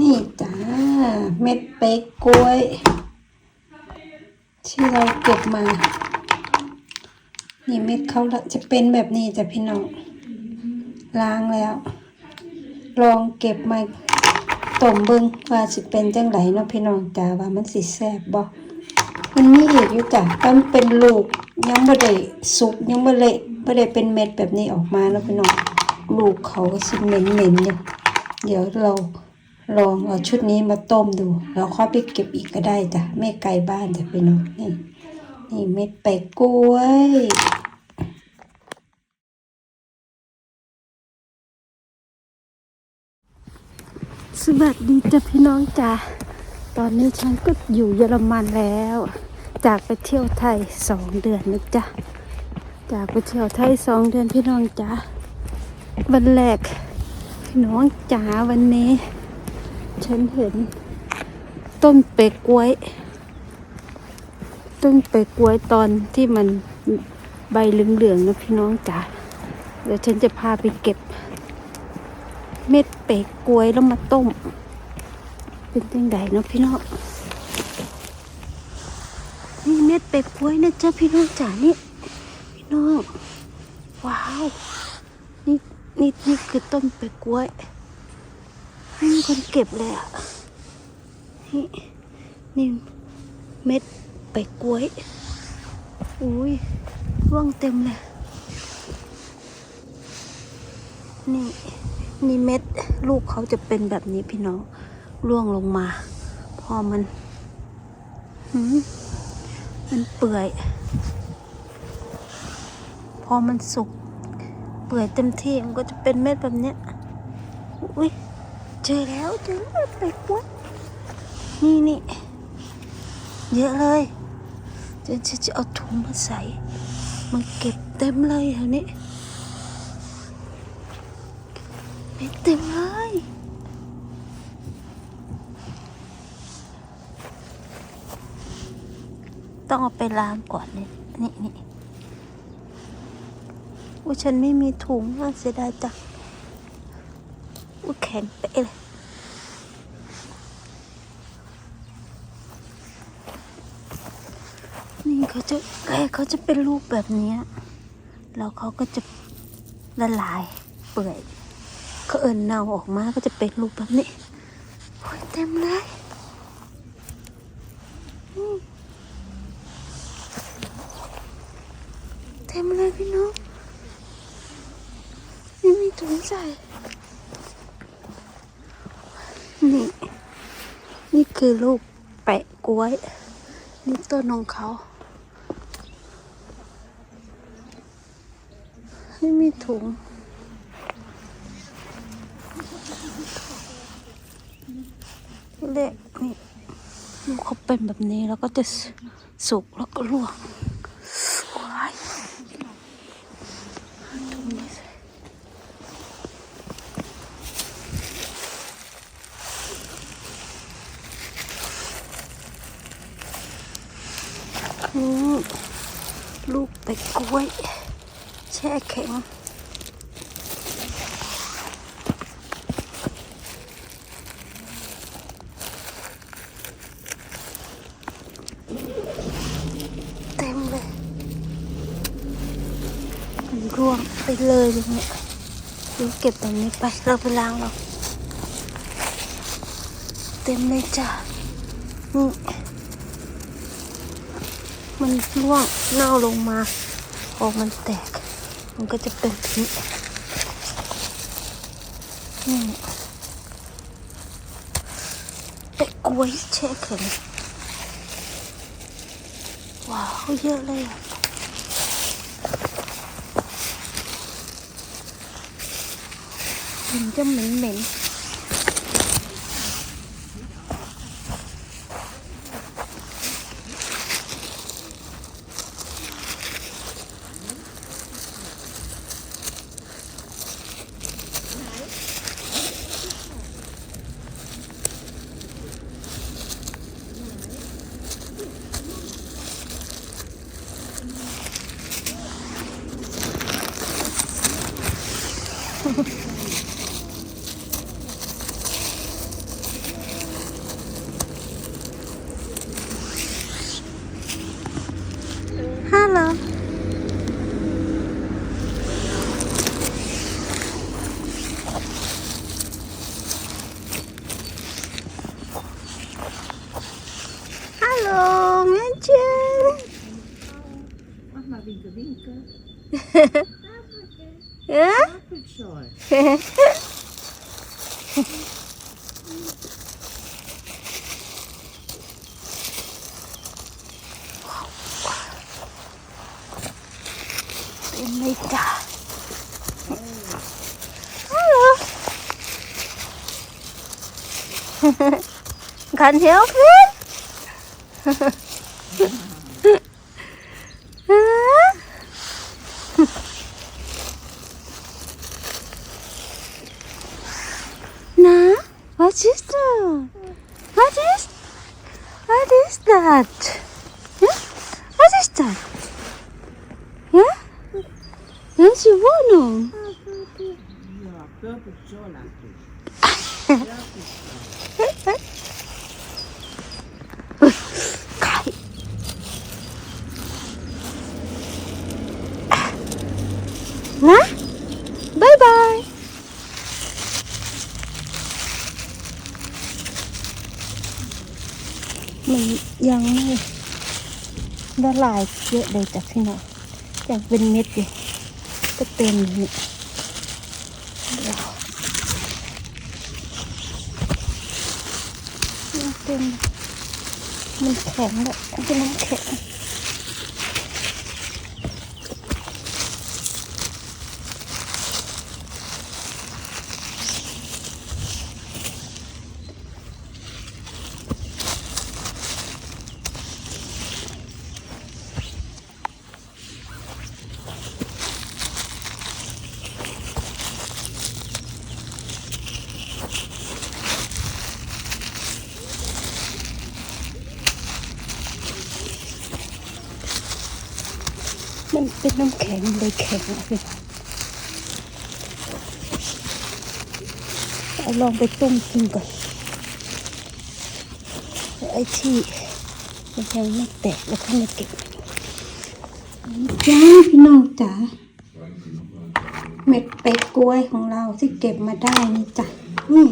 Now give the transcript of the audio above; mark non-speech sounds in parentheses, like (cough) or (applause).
นี่จ้า เม็ดเป๊กกล้วย ที่เราเก็บมา นี่เม็ดเขาจะเป็นแบบนี้จ้ะพี่น้องล้างแล้ว ลองเก็บมาต้มเบิ่งว่าสิเป็นจังไดเนาะพี่น้องจ้าว่ามันสิแซ่บบ่มันมีอีกอยู่จ้ะต้นเป็นลูกยังบ่ได้สุกยังบ่เละบ่ได้เป็นเม็ดแบบนี้ออกมาเนาะพี่น้องลูกเขาก็สิเหม็นๆอยู่เดี๋ยวเรา ลองเอาชุดนี้มาต้มดู แล้วค่อยไปเก็บอีกก็ได้จ้ะไม่ไกลบ้านจ้ะพี่น้องนี่ นี่เม็ดแปกล้วยสวัสดีจ้ะพี่น้องจ้ะตอนนี้ฉันก็อยู่เยอรมันแล้ว จากไปเที่ยวไทยสองเดือนนะจ๊ะจากไปเที่ยวไทยสองเดือนพี่น้องจ้ะวันแรกพี่น้องจ๋าวันนี้ ฉันเห็น ต้นเปกล้วย ต้นเปกล้วยตอนที่มันใบเหลืองๆนะพี่น้องจ๋าเดี๋ยวฉันจะพาไปเก็บ เม็ดเปกกล้วยแล้วมาต้ม เป็นจังไดเนาะพี่น้องนี่เม็ดเปกกล้วยนะจ๊ะพี่น้องจ๋านี่พี่น้องว้าวนี่นี่นี่คือต้นเปกกล้วย ไม่มีคนเก็บเลยอะ นี่นี่เม็ดเปรกกล้วย อุ้ยร่วงเต็มเลย นี่นี่เม็ดลูกเขาจะเป็นแบบนี้พี่น้องร่วงลงมา พอมันหืมมันเปื่อย พอมันสุก เปื่อยเต็มที่มันก็จะเป็นเม็ดแบบเนี้ยอุ้ย เจอแล้วเจอแล้วไปกวยนี่นี่เยอะเลยเดี๋ยวฉันจะเอาถุงมาใส่มันเก็บเต็มเลยแถวนี้เม็ดเต็มเลยต้องเอาไปล้างก่อนเนี่ยนี่นี่ว่าฉันไม่มีถุงน่าเสียดายจัง ว่าแข็งเป๊ะเลยนี่เขาจะแกเขาจะเป็นรูปแบบนี้แล้วเขาก็จะละลายเปื่อยเขาเอินเน่าออกมาก็จะเป็นรูปแบบนี้โอ้ยเต็มเลยเต็มเลยพี่น้องนี่มีถุงใส่ นี่ นี่คือลูกแปะกล้วย นี่ต้นของเขาไม่มีถุง เละนี่ลูกเขาเป็นแบบนี้แล้วก็จะสสุกแล้วก็ร่วงว้ายถุงไม่ใส่นี่ลูก เป็ดกล้วยแช่แข็งเต็มเลยมันร่วงไปเลยอย่างเงี้ยเดี๋ยวเก็บตรงนี้ไปเราไปล้างเราเต็มเลยจ้ะนี่ มันร่วงเน่าลงมาออกมันแตก มันก็จะเป็นแบบนี้นี่กล้วยแช่แข็งว้าวเยอะเลยอะมันจะเหม็นเ Hello. Hello, Nguyễn Trinh. Mà bình cứ bình cơ. (laughs) เป็นไหมจ๊ะฮัลโหล Can help it? That? Yeah? What is that? Yeah? Yes, you want Ja, ละลายเยอะเลยจากพี่น้อย่างเป็นเม็ดเลยก็เต็มเนี่ยเดี๋ยวยังเต็มมันแข็งแบบเป็นน้ำแข็ง มันเป็นน้ำแข็งเลยแข็งเอาลองไปต้มกินก่อนไอ้ที่มันยังไม่แตกแล้วข้างในเก็บจ้าพี่น้องจ๋าเม็ดเป็ดกล้วยของเราที่เก็บมาได้นี่จ้ะนี่